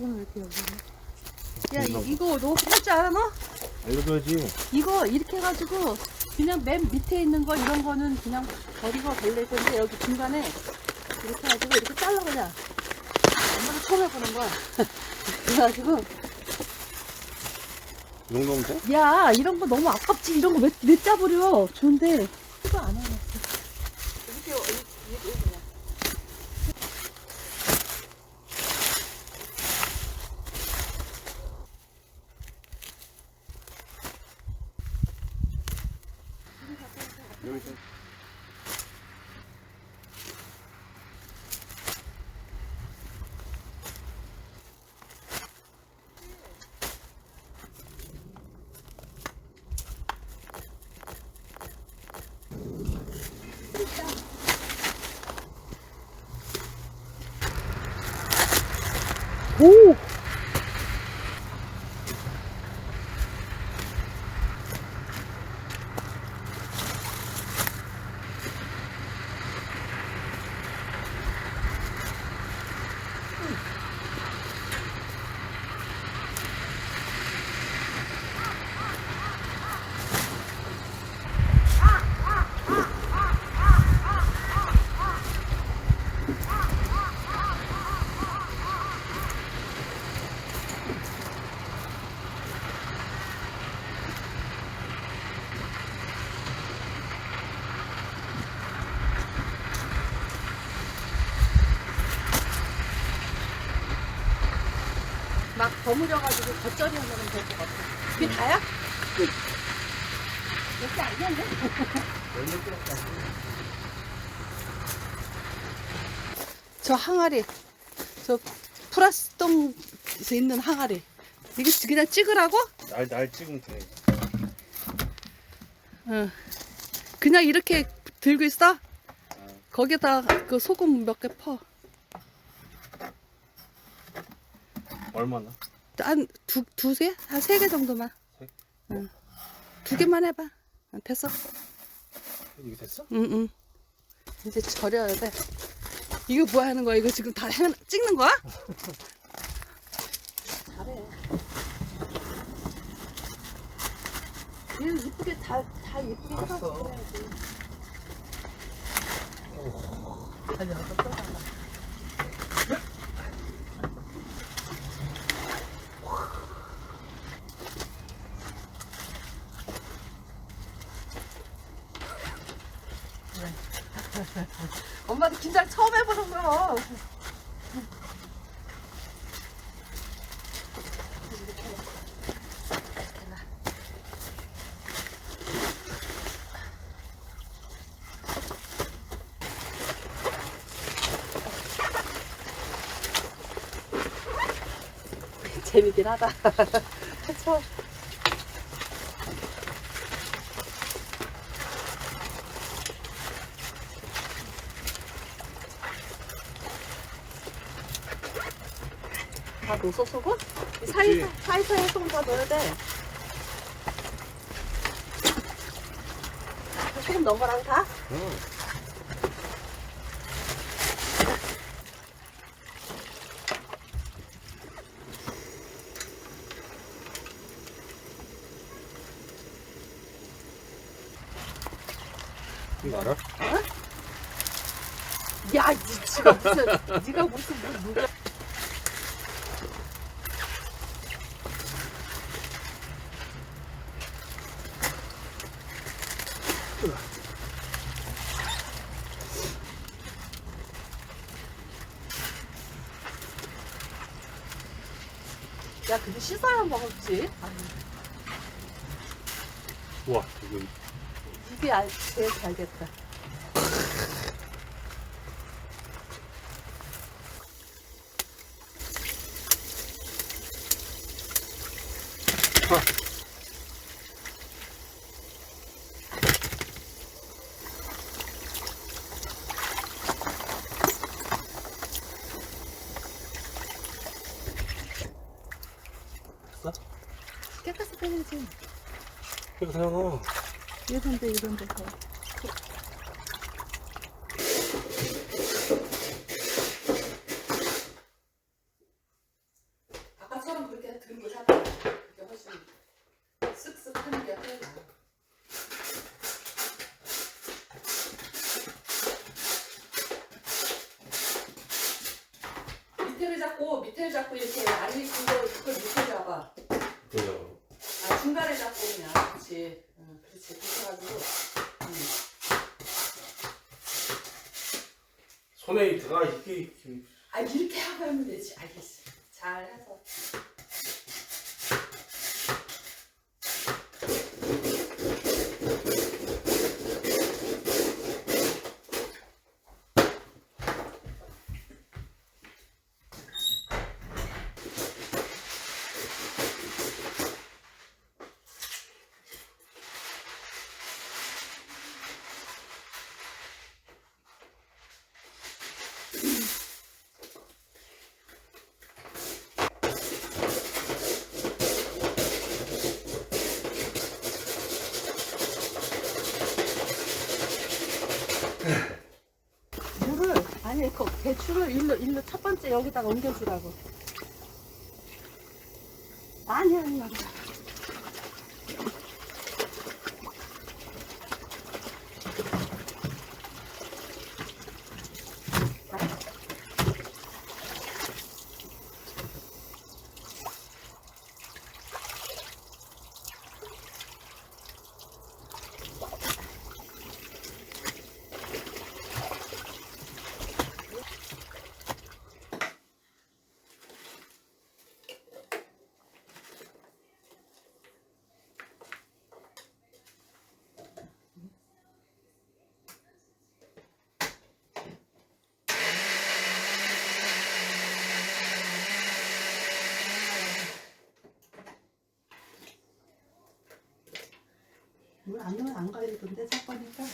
여기는 왜 이렇게 여기는? 야 이, 이거 너 할 줄 알아 너? 알려줘야지. 이거 이렇게 해가지고 그냥 맨 밑에 있는 거 이런 거는 그냥 버리고 벌릴 건데 여기 중간에 이렇게 해가지고 이렇게 잘라 그냥 엄마가 처음 해보는 거야 그래가지고 이 정도면 돼? 야 이런 거 너무 아깝지 이런 거 왜 왜 짜버려 좋은데 이거 안 해놨어 이렇게 이렇게 이렇게 그냥 여기 있어. 오 막 버무려가지고 겉절이 하면 될 것 같아. 그게 다야? 몇개 아니었네? 저 항아리, 저 플라스틱에 있는 항아리. 이거 그냥 찍으라고? 날, 날 찍으면 돼. 응. 그냥 이렇게 들고 있어? 거기다 그 소금 몇 개 퍼. 얼마나? 한 두, 두세? 한세 개 정도만. 세? 응. 두 개만 해봐. 응, 됐어. 이게 됐어? 응, 응. 이제 절여야 돼. 이거 뭐 하는 거야? 이거 지금 다 해, 찍는 거야? 잘해. 얘는 이쁘게 다, 다 이쁘게 해가지고 해야지. 아니, 아까 떠나가. 엄마도 긴장 처음 거야. 재밌긴 하다. 처음. 다 넣었어 소금? 이 사이 사이사이 소금 다 넣어야 돼. 소금 넣은 거랑 다? 응. 이거 알아? 야, 니 지가 무슨 네가 무슨 뭐 누가 야, 근데 씻어야 먹었지. 아니, 우와, 이거 이게 알, 제일 잘겠다. 됐어? 깨끗이 빼야지. 이거 예전데 이런 데서 아까처럼 그렇게 들고 사면 이게 훨씬 쓱쓱 하는 게 밑에를 잡고 밑에를 잡고 이렇게 손에 들어가 이렇게 아 이렇게 하고 하면 되지. 알겠어. 잘 해서. 물을 아니 그 배추를 일로 일로 첫 번째 여기다가 옮겨주라고. 아니 아니 아니. 물안 넣으면 안 갈리던데 사과니까.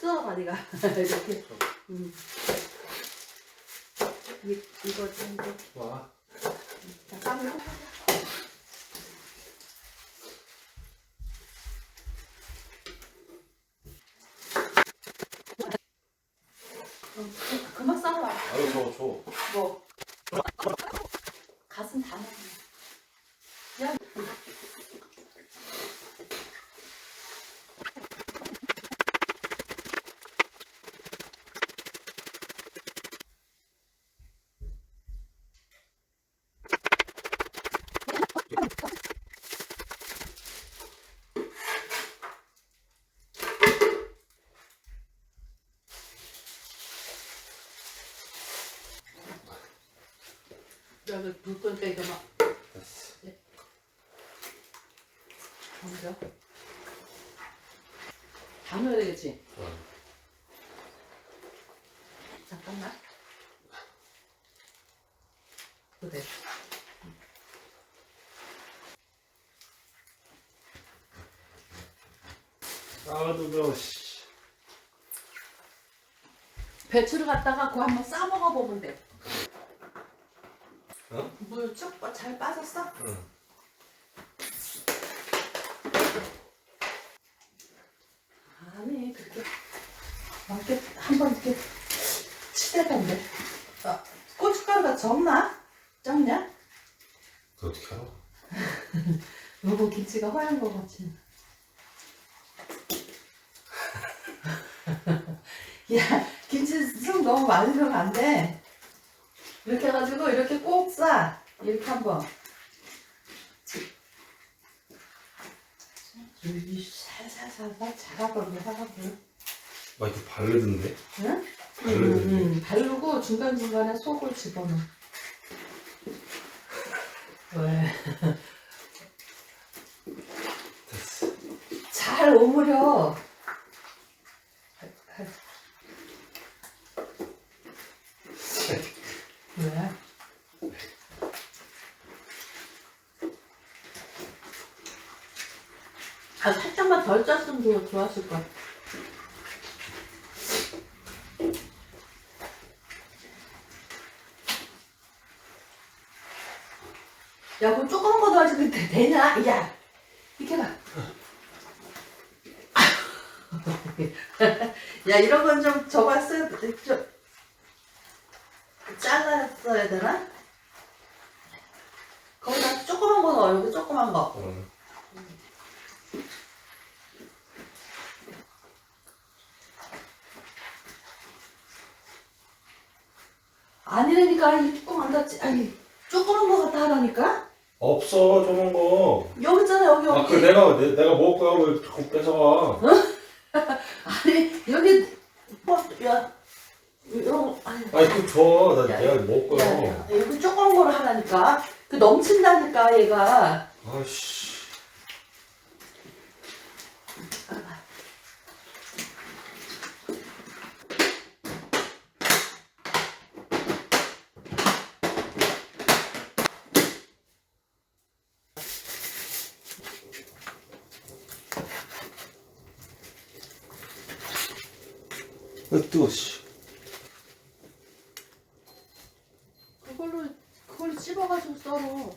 써봐 네가 이렇게. 음. 이, 이거 좀 더. 와. 잠깐만. 어, 그- 그만 싸봐. 아유 저 저. 뭐. 가슴 다 나와. 야. 여기 불 끄니까 이거 막. 됐어. 먼저. 다 넣어야 되겠지? 어. 잠깐만. 그래. 아 뜨거워. 씨. 배추를 갖다가 그거 한번 싸 먹어 보면 돼. 어? 물쭉잘 빠졌어? 응. 아니 그렇게 막 이렇게 한번 이렇게 치대던데. 아, 고춧가루가 적나? 적냐? 그 어떻게 알아? 여보 김치가 허연 거 같지? 야 김치 좀 너무 많이 넣으면 안 돼. 이렇게 해가지고 이렇게 꼭 싸. 이렇게 한번. 여기 살살살살 잘하던데 하라고. 막 이렇게 바르던데. 응? 응, 바르던데. 응. 바르고 중간중간에 속을 집어넣어. 왜? 됐어. 잘 오므려. 왜? 아, 살짝만 덜 짰으면 좋- 좋았을 것 같아. 야, 그럼 조그만 거 넣어야지. 근데 되냐? 야, 이렇게 봐. 야 이런 건좀 접었어야 좀 잘랐어야 되나? 거기다 조그만 거 넣어 여기 조그만 거 응. 아니라니까 이 뚜껑 안 닫지 아니 조그만 거 갖다 하라니까 없어 저런 거. 여기 있잖아 여기 여기 아, 그 내가 내, 내가 먹을 거야 왜 자꾸 뺏어가? 아니 여기 뭐야 이런 거 아니 아니 그 줘. 나 야, 내가 먹을 거야. 야, 야, 여기 조그만 거를 하라니까 그 넘친다니까 얘가 아씨. 아 뜨거 씨. 그걸로 그걸로 씹어가지고 썰어.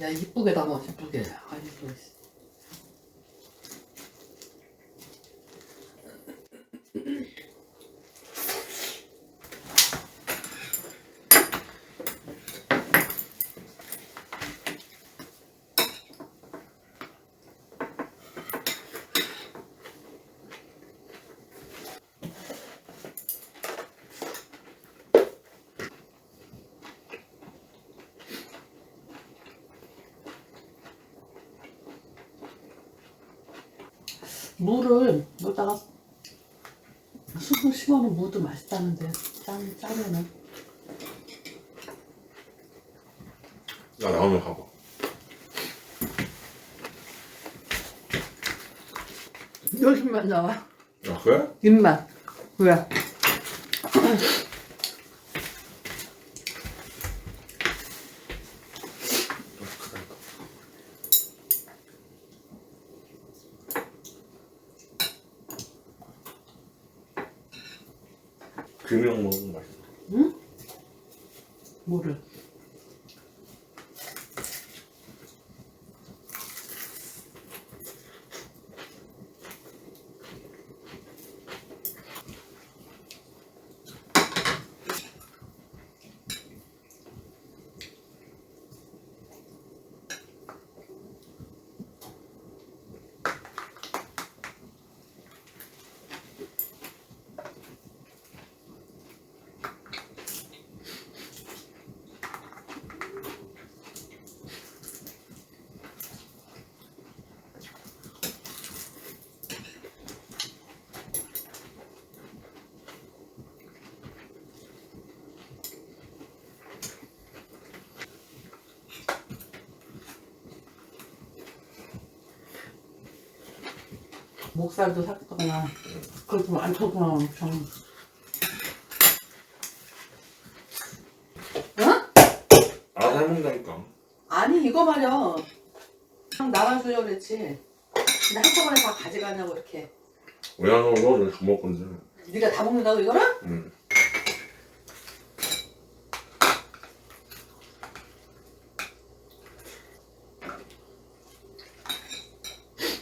야 이쁘게 담아 이쁘게. 아이고 물을 여기다가 수분 심어놓으면 무도 맛있다는데 짠, 짜면은 야 나오면 가봐. 요즘만 나와 아 그래? 입맛 왜? 규명 먹으면 맛있어. 응? 뭐를? 목살도 샀거나 그것도 많더구나 엄청 응? 알아서 해먹는다니까. 아니 이거 말이야 그냥 나만 주려고 그랬지 근데 한꺼번에 다 가져가냐고 이렇게 왜 안 먹어? 내가 다 먹을 건데. 네가 다 먹는다고 이거를? 응.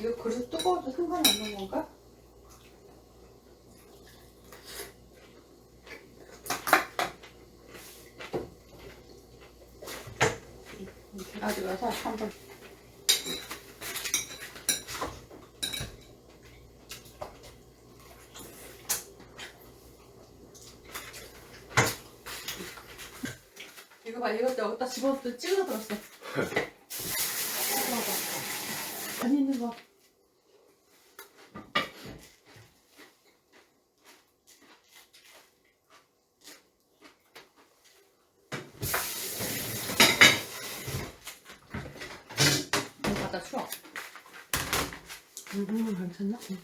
이거 그릇 뜨거워도 상관이 없는 건가? 이렇게 가져가서 한번. 이거 봐 이것도 여기다 집어서 찌그러 들었어 찍어봐 안 있는 거 이거 갖다 추워. 음, 괜찮나? 응.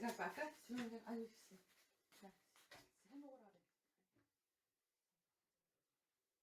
Закарпаття сьогодні Алексей.